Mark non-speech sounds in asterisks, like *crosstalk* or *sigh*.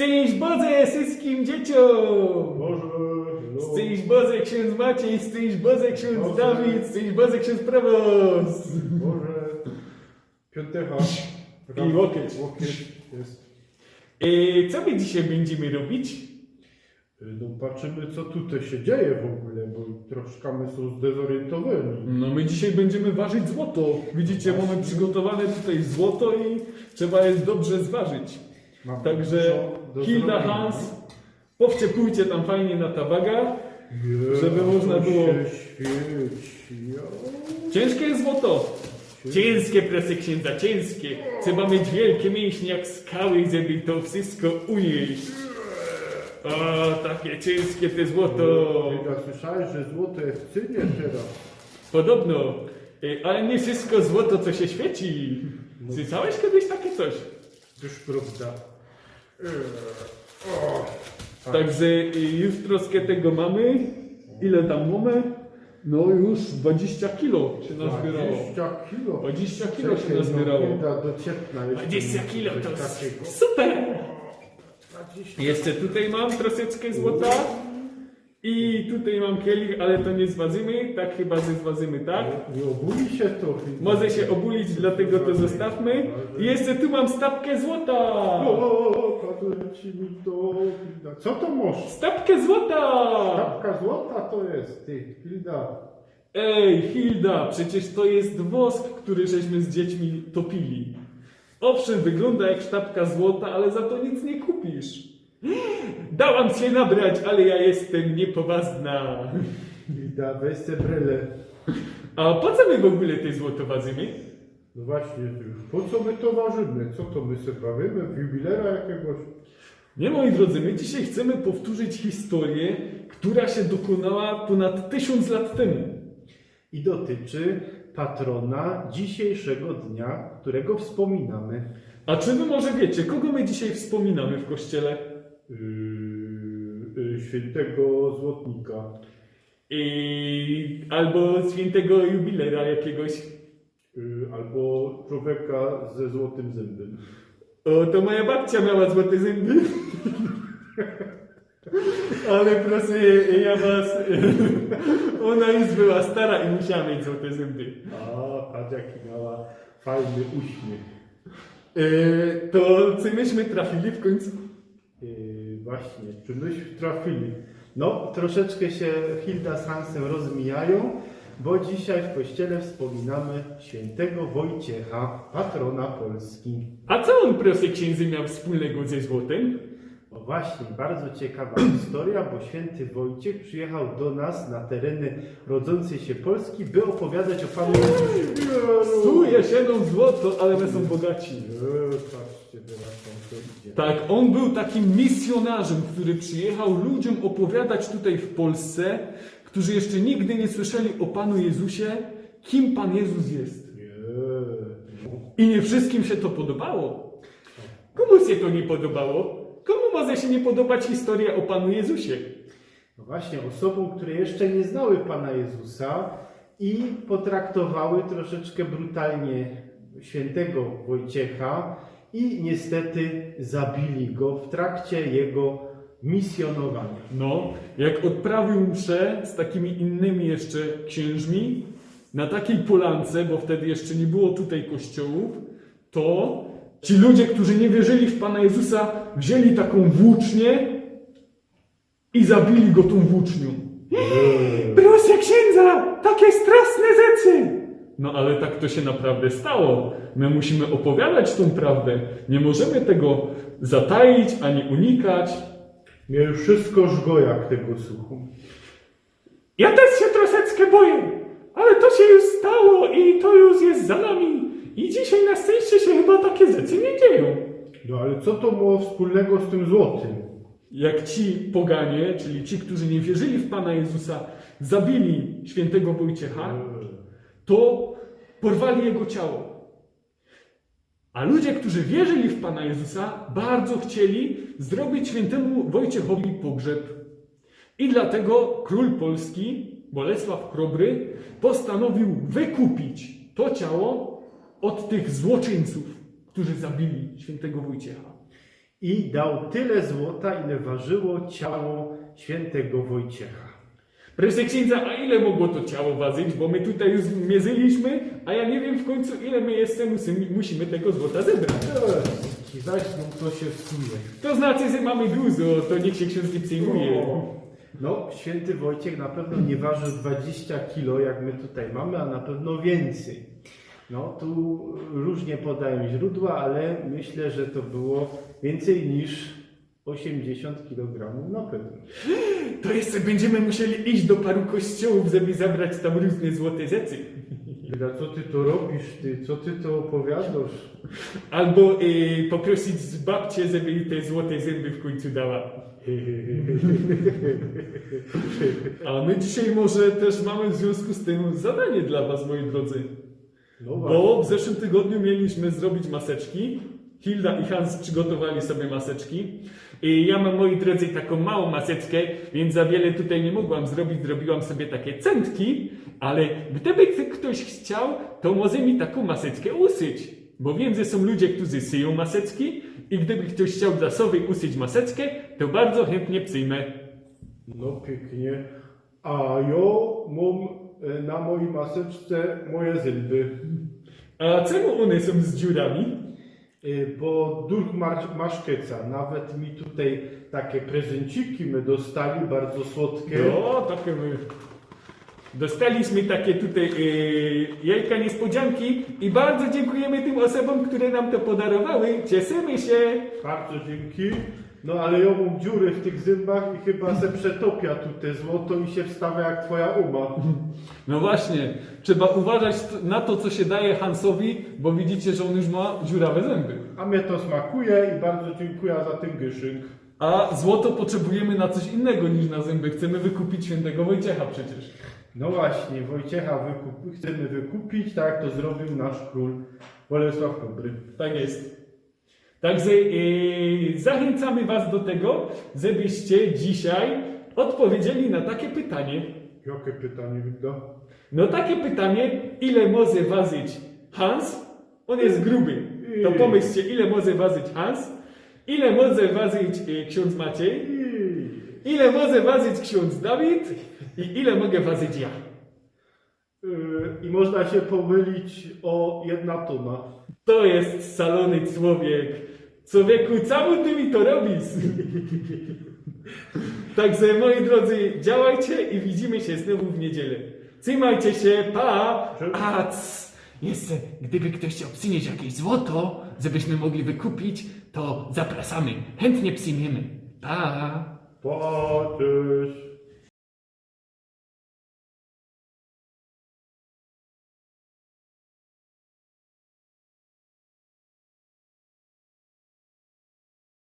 Szczęść Boże wszystkim dzieciom! Boże, no. Szczęść Boże ksiądz Maciej, szczęść Boże ksiądz Boże. Dawid, szczęść Boże ksiądz Proboszcz! Boże. Piątecha. I łokieć. Łokieć jest. E, co my dzisiaj będziemy robić? No patrzymy co tutaj się dzieje w ogóle, bo troszkę my są zdezorientowani. No my dzisiaj będziemy ważyć złoto. Widzicie, mamy przygotowane tutaj złoto i trzeba je dobrze zważyć. Także dużo do Hilda, zrobienia. Hans, powściepujcie tam fajnie na ta waga. Nie, żeby można było- się świeci. O, Ciężkie jest złoto. Ciężkie, proszę księdza, ciężkie. Trzeba mieć wielkie mięśnie jak skały, żeby to wszystko unieść. O, takie ciężkie te złoto. Hilda, słyszałeś, że złoto jest w cynie teraz? Podobno. E, Ale nie wszystko złoto, co się świeci. Słyszałeś kiedyś takie coś? Już prawda. O, tak. Także y, już troszkę tego mamy. Ile tam mamy? No już 20 kilo się nazbierało. 20 kilo. 20 kilo się no, nazbierało. Hilda, dociepna jeszcze 20 kilo coś to takiego. super! 20 Jeszcze tutaj mam troszeczkę złota. I tutaj mam kielich, ale to nie zważymy. Tak chyba, że zważymy, tak? Nie obuli się to. Może się obulić, dlatego to zostawmy. I jeszcze tu mam stapkę złota! O, mi. Hilda. Co to masz? Stapkę złota! Sztabka złota to jest, ty, Hilda. Ej, Hilda, przecież to jest wosk, który żeśmy z dziećmi topili. Owszem, wygląda jak sztabka złota, ale za to nic nie kupisz. Dałam się nabrać, ale ja jestem niepoważna. Hilda, weź te. A po co my w ogóle te złoto ważymy? No właśnie, po co my to ważymy? Co to my sobie bawimy? W jubilera jakiegoś? Nie, moi drodzy, my dzisiaj chcemy powtórzyć historię, która się dokonała ponad tysiąc lat temu. I dotyczy patrona dzisiejszego dnia, którego wspominamy. A czy wy może wiecie, kogo my dzisiaj wspominamy w kościele? Yy, yy, świętego złotnika. I... Albo świętego jubilera jakiegoś. Yy, albo człowieka ze złotym zębem. O, to moja babcia miała złote zęby. *laughs* Ale proszę, ja was... *laughs* Ona już była stara i musiała mieć złote zęby. A, patrz jaki miała fajny uśmiech. E, to czy myśmy trafili w końcu? Yy, właśnie, czy myśmy trafili? No, troszeczkę się Hilda z Hansem rozmijają, bo dzisiaj w kościele wspominamy świętego Wojciecha, patrona Polski. A co on, proszę księdzy, miał wspólnego ze złotem? No właśnie, bardzo ciekawa historia, bo święty Wojciech przyjechał do nas na tereny rodzącej się Polski, by opowiadać o Panu Jezusie. Tu jesienią złoto, ale my są bogaci. Eee, Patrzcie teraz, tam to idzie. Tak, on był takim misjonarzem, który przyjechał ludziom opowiadać tutaj w Polsce, którzy jeszcze nigdy nie słyszeli o Panu Jezusie, kim Pan Jezus jest. I nie wszystkim się to podobało. Komu się to nie podobało? Komu może się nie podobać historia o Panu Jezusie? No właśnie, osobom, które jeszcze nie znały Pana Jezusa i potraktowały troszeczkę brutalnie świętego Wojciecha i niestety zabili go w trakcie jego misjonowania. No, jak odprawił mszę z takimi innymi jeszcze księżmi na takiej polance, bo wtedy jeszcze nie było tutaj kościołów, to ci ludzie, którzy nie wierzyli w Pana Jezusa, wzięli taką włócznię i zabili go tą włócznią. Proszę księdza, takie straszne rzeczy! No ale tak to się naprawdę stało. My musimy opowiadać tą prawdę. Nie możemy tego zataić ani unikać. Mnie już wszystko żgo jak tego słuchu. Ja też się troszeczkę boję, ale to się już stało i to już jest za nami. I dzisiaj na szczęście się chyba takie rzeczy nie dzieją. No ale co to było wspólnego z tym złotym? Jak ci poganie, czyli ci, którzy nie wierzyli w Pana Jezusa, zabili świętego Wojciecha, to porwali jego ciało. A ludzie, którzy wierzyli w Pana Jezusa, bardzo chcieli zrobić świętemu Wojciechowi pogrzeb. I dlatego król polski, Bolesław Chrobry, postanowił wykupić to ciało od tych złoczyńców, którzy zabili świętego Wojciecha. i dał tyle złota, ile ważyło ciało świętego Wojciecha. Proszę księdza, a ile mogło to ciało ważyć? Bo my tutaj już mierzyliśmy, a ja nie wiem w końcu ile my jeszcze musimy, musimy tego złota zebrać. Ci zaśną, to się wsuje. To znaczy, że mamy dużo, to niech się ksiądz nie przejmuje. No, święty Wojciech na pewno nie ważył 20 kilo, jak my tutaj mamy, a na pewno więcej. No, tu różnie podają źródła, ale myślę, że to było więcej niż 80 kg na pewno. To jeszcze będziemy musieli iść do paru kościołów, żeby zabrać tam różne złote rzeczy. Wyda, co ty to robisz, ty? Co ty to opowiadasz? Albo y, poprosić babcię, żeby jej te złote zęby w końcu dała. A my dzisiaj może też mamy w związku z tym zadanie dla Was, moi drodzy. No. Bo w zeszłym tygodniu mieliśmy zrobić maseczki. Hilda i Hans przygotowali sobie maseczki. I ja mam, moi drodzy, taką małą maseczkę, więc za wiele tutaj nie mogłam zrobić. Zrobiłam sobie takie centki, ale gdyby ktoś chciał, to może mi taką maseczkę usyć. Bo wiem, że są ludzie, którzy syją maseczki i gdyby ktoś chciał dla sobie usyć maseczkę, to bardzo chętnie przyjmę. No pięknie. A ja mam e, na mojej maseczce moje zęby. A czemu one są z dziurami? Y, Bo duch maszkeca, nawet mi tutaj takie prezenciki my dostali, bardzo słodkie. No, takie my. Dostaliśmy takie tutaj yy, jajka niespodzianki i bardzo dziękujemy tym osobom, które nam to podarowały. Cieszymy się. Bardzo dzięki. No ale ja mam dziury w tych zębach i chyba se przetopia tu te złoto i się wstawia jak twoja uma. No właśnie, trzeba uważać na to, co się daje Hansowi, bo widzicie, że on już ma dziurawe zęby. A mnie to smakuje i bardzo dziękuję za ten gyszynk. A złoto potrzebujemy na coś innego niż na zęby. Chcemy wykupić świętego Wojciecha przecież. No właśnie, Wojciecha wykup- chcemy wykupić, tak jak to zrobił nasz król Bolesław Dobry. Tak jest. Także yy, zachęcamy Was do tego, żebyście dzisiaj odpowiedzieli na takie pytanie. Jakie pytanie wyda? No takie pytanie, ile może ważyć Hans? On jest gruby. To pomyślcie, ile może ważyć Hans? Ile może ważyć e, ksiądz Maciej? Ile może ważyć ksiądz Dawid? I ile mogę ważyć ja? Yy, I można się pomylić o jedna tona. To jest salony człowiek. Człowieku, cały ty mi to robisz. *laughs* Także moi drodzy, działajcie i widzimy się znowu w niedzielę. Trzymajcie się, pa! A, cs, jeszcze, gdyby ktoś chciał przynieść jakieś złoto, żebyśmy mogli wykupić, to zapraszamy. Chętnie przyjmiemy. Pa! Patrz.